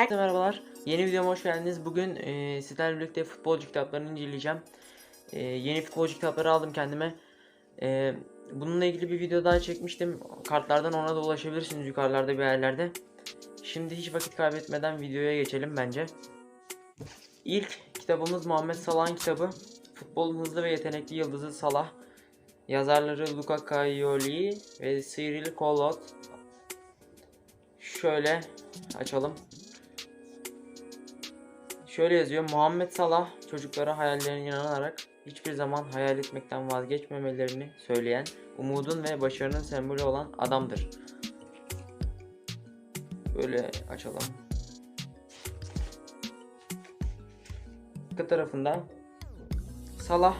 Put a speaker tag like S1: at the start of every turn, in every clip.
S1: Herkese merhabalar. Yeni videoma hoş geldiniz. Bugün e, sizlerle birlikte futbolcu kitaplarını inceleyeceğim. E, yeni futbolcu kitapları aldım kendime. E, bununla ilgili bir video daha çekmiştim. Kartlardan ona da ulaşabilirsiniz yukarılarda bir yerlerde. Şimdi hiç vakit kaybetmeden videoya geçelim bence. İlk kitabımız Muhammed Salah'ın kitabı. Futbolun hızlı ve yetenekli yıldızı Salah. Yazarları Luca Kaioli ve Cyril Collot. Şöyle açalım. Şöyle yazıyor. Muhammed Salah çocuklara hayallerine inanarak hiçbir zaman hayal etmekten vazgeçmemelerini söyleyen, umudun ve başarının sembolü olan adamdır. Böyle açalım. Arka tarafında Salah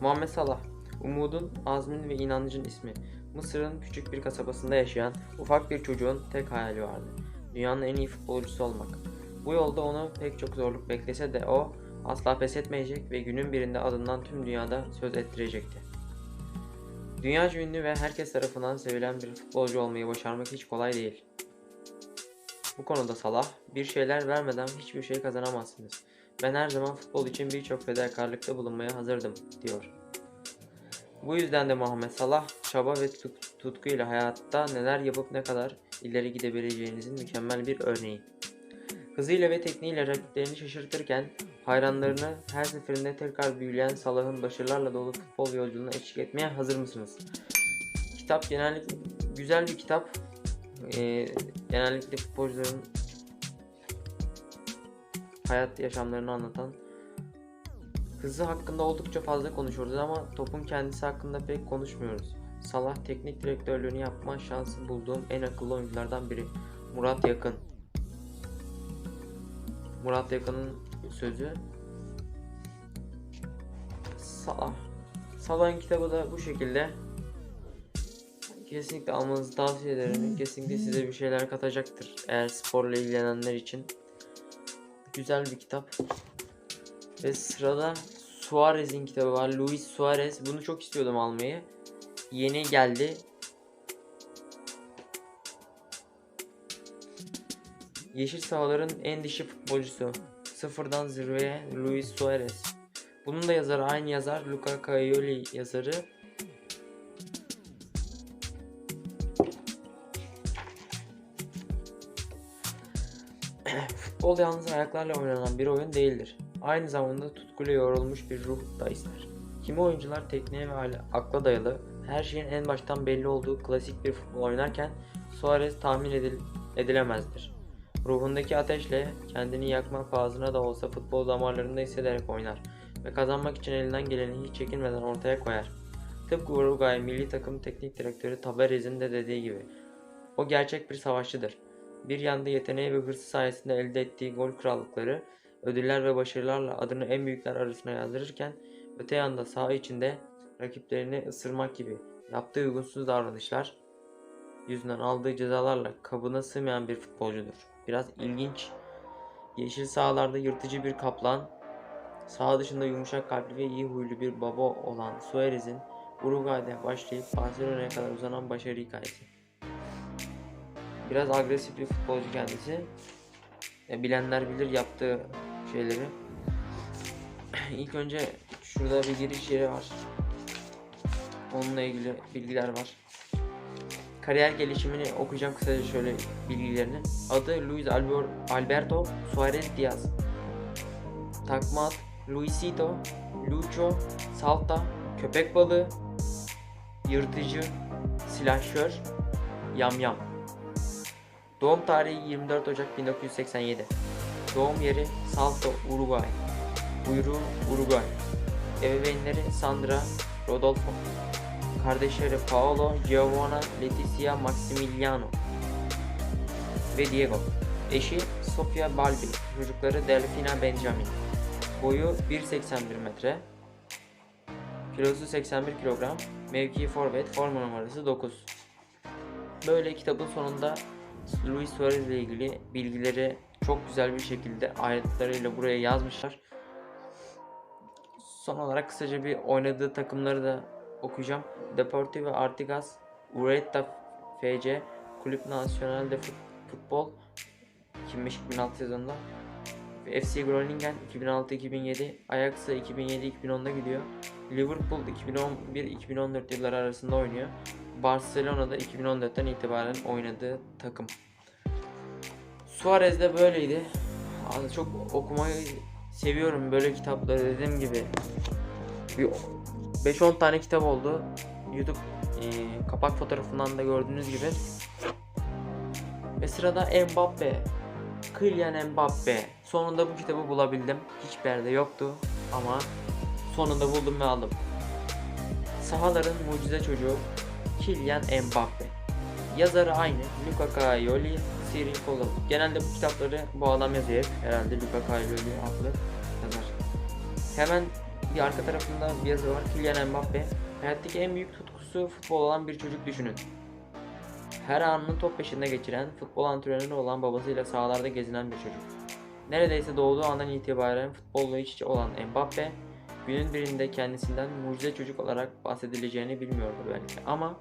S1: Muhammed Salah Umudun, azmin ve inancın ismi. Mısır'ın küçük bir kasabasında yaşayan ufak bir çocuğun tek hayali vardı. Dünyanın en iyi futbolcusu olmak. Bu yolda onu pek çok zorluk beklese de o asla pes etmeyecek ve günün birinde adından tüm dünyada söz ettirecekti. Dünya ünlü ve herkes tarafından sevilen bir futbolcu olmayı başarmak hiç kolay değil. Bu konuda Salah, bir şeyler vermeden hiçbir şey kazanamazsınız. Ben her zaman futbol için birçok fedakarlıkta bulunmaya hazırdım, diyor. Bu yüzden de Muhammed Salah çaba ve tut- tutkuyla hayatta neler yapıp ne kadar ileri gidebileceğinizin mükemmel bir örneği. Hızıyla ve tekniğiyle rakiplerini şaşırtırken hayranlarını her seferinde tekrar büyüleyen Salah'ın başarılarla dolu futbol yolculuğuna eşlik etmeye hazır mısınız? Kitap genellikle güzel bir kitap. Ee, genellikle futbolcuların hayat yaşamlarını anlatan Hızı hakkında oldukça fazla konuşuyoruz ama topun kendisi hakkında pek konuşmuyoruz. Salah teknik direktörlüğünü yapma şansı bulduğum en akıllı oyunculardan biri. Murat Yakın. Murat Yakın'ın sözü. Salah. Salah'ın kitabı da bu şekilde. Kesinlikle almanızı tavsiye ederim. Kesinlikle size bir şeyler katacaktır. Eğer sporla ilgilenenler için. Güzel bir kitap. Ve sırada Suarez'in kitabı var. Luis Suarez. Bunu çok istiyordum almayı. Yeni geldi. Yeşil sahaların en dişi futbolcusu. Sıfırdan zirveye Luis Suarez. Bunun da yazarı aynı yazar. Luca Kaioli yazarı. Futbol yalnız ayaklarla oynanan bir oyun değildir. Aynı zamanda tutkuyla yorulmuş bir ruh da ister. Kimi oyuncular tekniğe ve akla dayalı, her şeyin en baştan belli olduğu klasik bir futbol oynarken Suarez tahmin edil- edilemezdir. Ruhundaki ateşle kendini yakma pahasına da olsa futbol damarlarında hissederek oynar ve kazanmak için elinden geleni hiç çekinmeden ortaya koyar. Tıpkı Uruguay milli takım teknik direktörü Tabarez'in de dediği gibi. O gerçek bir savaşçıdır. Bir yanda yeteneği ve hırsı sayesinde elde ettiği gol krallıkları, ödüller ve başarılarla adını en büyükler arasına yazdırırken öte yanda saha içinde rakiplerini ısırmak gibi yaptığı uygunsuz davranışlar yüzünden aldığı cezalarla kabına sığmayan bir futbolcudur. Biraz ilginç. Yeşil sahalarda yırtıcı bir kaplan, saha dışında yumuşak kalpli ve iyi huylu bir baba olan Suarez'in Uruguay'da başlayıp Barcelona'ya kadar uzanan başarı hikayesi. Biraz agresif bir futbolcu kendisi. E, bilenler bilir yaptığı şeyleri. İlk önce şurada bir giriş yeri var. Onunla ilgili bilgiler var. Kariyer gelişimini okuyacağım kısaca şöyle bilgilerini. Adı Luis Alberto Suarez Diaz. Takma ad Luisito, Lucho, Salta, köpek balığı, yırtıcı, silahşör, yamyam. Doğum tarihi 24 Ocak 1987. Doğum yeri Salto, Uruguay. Buyruğu Uruguay. Ebeveynleri Sandra, Rodolfo. Kardeşleri Paolo, Giovanna, Letizia, Maximiliano ve Diego. Eşi Sofia Balbi. Çocukları Delfina Benjamin. Boyu 1.81 metre. Kilosu 81 kilogram. Mevki forvet. Forma numarası 9. Böyle kitabın sonunda Luis Suarez ile ilgili bilgileri çok güzel bir şekilde ayrıntılarıyla buraya yazmışlar. Son olarak kısaca bir oynadığı takımları da okuyacağım. Deportivo Artigas, Ureta FC, Kulüp Nacional de Fut- Futbol, 2005-2006 sezonunda. FC Groningen 2006-2007, Ajax'a 2007-2010'da gidiyor. Liverpool 2011-2014 yılları arasında oynuyor. Barcelona'da 2014'ten itibaren oynadığı takım. Suarez de böyleydi. Çok okumayı seviyorum böyle kitapları dediğim gibi. Bir 5-10 tane kitap oldu. YouTube e, kapak fotoğrafından da gördüğünüz gibi. Ve sırada Mbappe. Kylian Mbappe. Sonunda bu kitabı bulabildim. Hiçbir yerde yoktu ama sonunda buldum ve aldım. Sahaların mucize çocuğu Kylian Mbappe. Yazarı aynı. Luca Caglioli, Cyril Kogel. Genelde bu kitapları bu adam yazıyor. Herhalde Luca Caglioli adlı yazar. Hemen bir arka tarafında bir yazı var. Kylian Mbappe. Hayattaki en büyük tutkusu futbol olan bir çocuk düşünün. Her anını top peşinde geçiren, futbol antrenörü olan babasıyla sahalarda gezinen bir çocuk. Neredeyse doğduğu andan itibaren futbolla iç içe olan Mbappe, günün birinde kendisinden mucize çocuk olarak bahsedileceğini bilmiyordu belki ama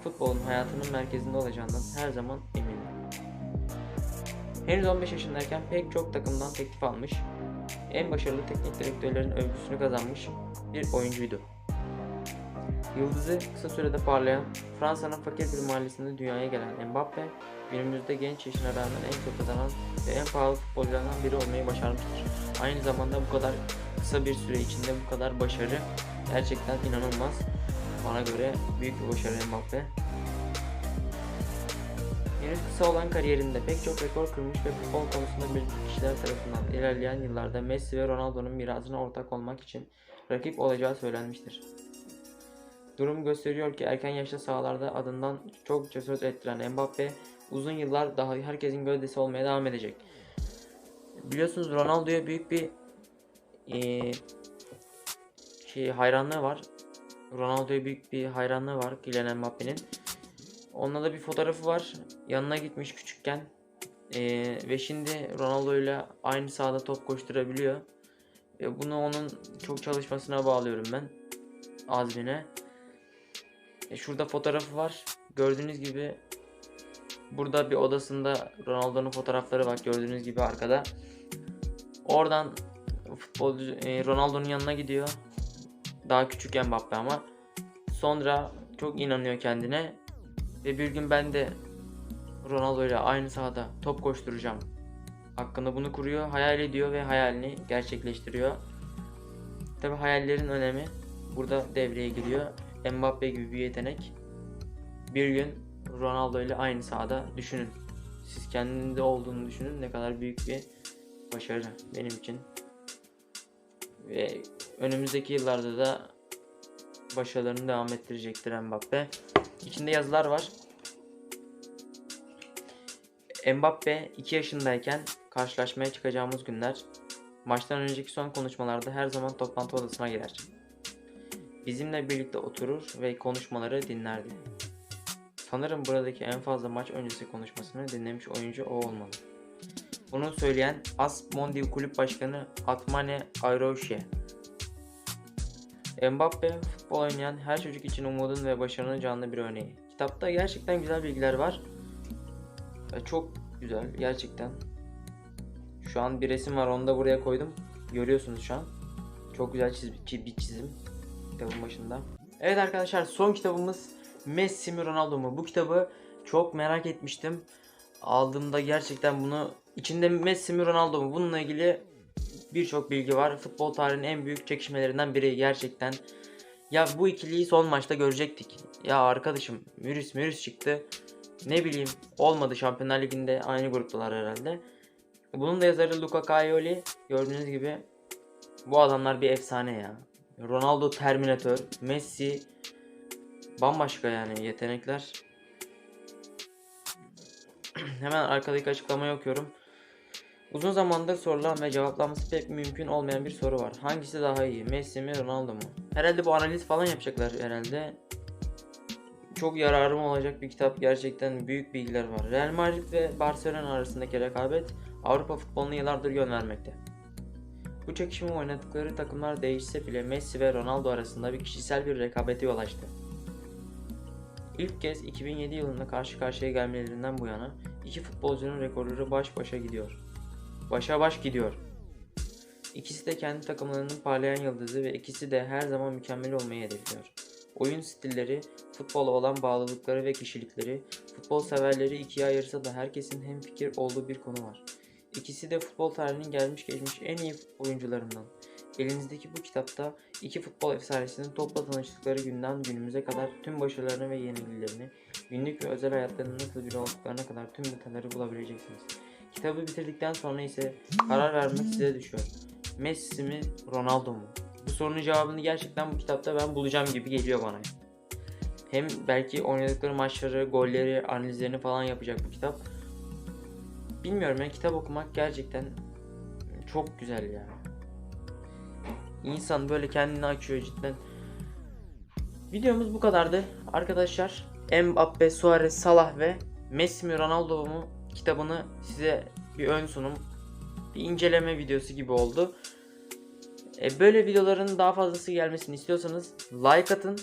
S1: futbolun hayatının merkezinde olacağından her zaman emindi. Henüz 15 yaşındayken pek çok takımdan teklif almış, en başarılı teknik direktörlerin övgüsünü kazanmış bir oyuncuydu. Yıldızı kısa sürede parlayan, Fransa'nın fakir bir mahallesinde dünyaya gelen Mbappe, günümüzde genç yaşına rağmen en çok kazanan ve en pahalı futbolculardan biri olmayı başarmıştır. Aynı zamanda bu kadar kısa bir süre içinde bu kadar başarı gerçekten inanılmaz. Bana göre büyük bir başarı Mbappe. Henüz kısa olan kariyerinde pek çok rekor kırmış ve futbol konusunda bildik kişiler tarafından ilerleyen yıllarda Messi ve Ronaldo'nun mirasına ortak olmak için rakip olacağı söylenmiştir. Durum gösteriyor ki erken yaşta sahalarda adından çokça söz ettiren Mbappe uzun yıllar daha herkesin gözdesi olmaya devam edecek. Biliyorsunuz Ronaldo'ya büyük bir eee, şey hayranlığı var. Ronaldo'ya büyük bir hayranlığı var Kylian Mbappe'nin. Onunla da bir fotoğrafı var. Yanına gitmiş küçükken. Eee, ve şimdi Ronaldo ile aynı sahada top koşturabiliyor. Ve bunu onun çok çalışmasına bağlıyorum ben. Azmine. E, şurada fotoğrafı var. Gördüğünüz gibi burada bir odasında Ronaldo'nun fotoğrafları var gördüğünüz gibi arkada. Oradan futbolcu e, Ronaldo'nun yanına gidiyor. Daha küçük Mbappe ama. Sonra çok inanıyor kendine. Ve bir gün ben de Ronaldo ile aynı sahada top koşturacağım. Hakkında bunu kuruyor, hayal ediyor ve hayalini gerçekleştiriyor. Tabi hayallerin önemi burada devreye giriyor. Mbappe gibi bir yetenek bir gün Ronaldo ile aynı sahada düşünün. Siz kendinde olduğunu düşünün ne kadar büyük bir başarı benim için. Ve önümüzdeki yıllarda da başarılarını devam ettirecektir Mbappe. İçinde yazılar var. Mbappe 2 yaşındayken karşılaşmaya çıkacağımız günler maçtan önceki son konuşmalarda her zaman toplantı odasına girer. Bizimle birlikte oturur ve konuşmaları dinlerdi. Sanırım buradaki en fazla maç öncesi konuşmasını dinlemiş oyuncu o olmalı. Bunu söyleyen Asmondi Kulüp Başkanı Atmane Ayroşe. Mbappe futbol oynayan her çocuk için umudun ve başarının canlı bir örneği. Kitapta gerçekten güzel bilgiler var. Çok güzel gerçekten. Şu an bir resim var onu da buraya koydum. Görüyorsunuz şu an. Çok güzel çiz bir çizim kitabın başında. Evet arkadaşlar son kitabımız Messi mi Ronaldo mu? Bu kitabı çok merak etmiştim. Aldığımda gerçekten bunu içinde Messi mi Ronaldo mu? Bununla ilgili birçok bilgi var. Futbol tarihinin en büyük çekişmelerinden biri gerçekten. Ya bu ikiliyi son maçta görecektik. Ya arkadaşım virüs virüs çıktı. Ne bileyim olmadı Şampiyonlar Ligi'nde aynı gruptalar herhalde. Bunun da yazarı Luca Caglioli. Gördüğünüz gibi bu adamlar bir efsane ya. Ronaldo Terminator, Messi bambaşka yani yetenekler. Hemen arkadaki açıklamayı okuyorum. Uzun zamandır sorulan ve cevaplanması pek mümkün olmayan bir soru var. Hangisi daha iyi? Messi mi Ronaldo mu? Herhalde bu analiz falan yapacaklar herhalde. Çok yararım olacak bir kitap. Gerçekten büyük bilgiler var. Real Madrid ve Barcelona arasındaki rekabet Avrupa futboluna yıllardır yön vermekte. Bu çekişme oynadıkları takımlar değişse bile Messi ve Ronaldo arasında bir kişisel bir rekabete yol açtı. İlk kez 2007 yılında karşı karşıya gelmelerinden bu yana İki futbolcunun rekorları baş başa gidiyor. Başa baş gidiyor. İkisi de kendi takımlarının parlayan yıldızı ve ikisi de her zaman mükemmel olmayı hedefliyor. Oyun stilleri, futbola olan bağlılıkları ve kişilikleri, futbol severleri ikiye ayırsa da herkesin hemfikir olduğu bir konu var. İkisi de futbol tarihinin gelmiş geçmiş en iyi oyuncularından. Elinizdeki bu kitapta iki futbol efsanesinin topla tanıştıkları günden günümüze kadar tüm başarılarını ve yenilgilerini, günlük ve özel hayatlarının nasıl biri olduklarına kadar tüm detayları bulabileceksiniz. Kitabı bitirdikten sonra ise karar vermek size düşüyor. Messi mi, Ronaldo mu? Bu sorunun cevabını gerçekten bu kitapta ben bulacağım gibi geliyor bana. Hem belki oynadıkları maçları, golleri, analizlerini falan yapacak bu kitap. Bilmiyorum yani kitap okumak gerçekten çok güzel ya. İnsan böyle kendini açıyor cidden. Videomuz bu kadardı. Arkadaşlar Mbappe, Suarez, Salah ve Messi mi Ronaldo mu kitabını size bir ön sunum, bir inceleme videosu gibi oldu. E, böyle videoların daha fazlası gelmesini istiyorsanız like atın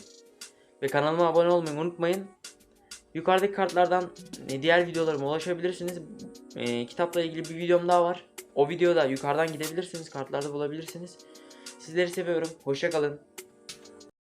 S1: ve kanalıma abone olmayı unutmayın. Yukarıdaki kartlardan e, diğer videolarıma ulaşabilirsiniz. E, kitapla ilgili bir videom daha var. O videoda yukarıdan gidebilirsiniz. Kartlarda bulabilirsiniz. Sizleri seviyorum. Hoşça kalın.